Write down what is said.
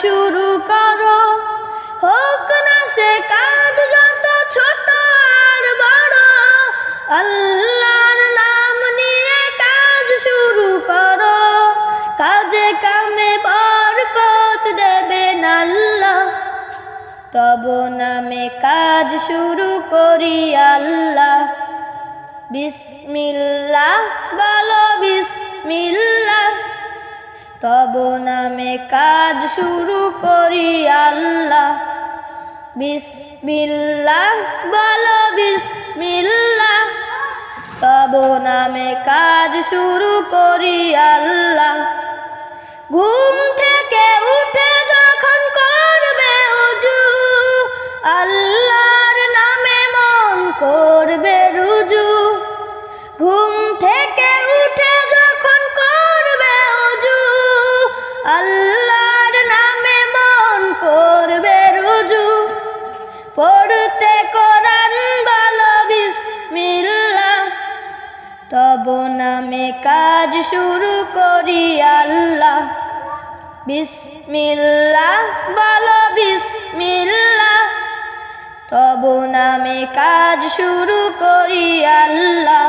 শুরু করো। হোক না সে কাজ যত ছোট আর বড়, আল্লাহর নাম নিয়ে কাজ শুরু করো। কাজে কামে বরকত দেবেন আল্লাহ। তব নামে কাজ শুরু করি আল্লাহ। বিসমিল্লাহ, বলো বিসমিল্লাহ। তব নামে কাজ শুরু করি আল্লাহ। বিসমিল্লাহ, বলো বিসমিল্লাহ। তব নামে কাজ শুরু করি আল্লাহ। ঘুম থেকে উঠে যখন করবে উজু, আল্লাহর নামে মন করবে রুজু। ঘুম থেকে উঠে পড়তে কোরআন বলো বিসমিল্লা তব নামে কাজ শুরু করি আল্লাহ। বিসমিল্লা বলো বিসমিল্লা তব নামে কাজ শুরু করি আল্লাহ।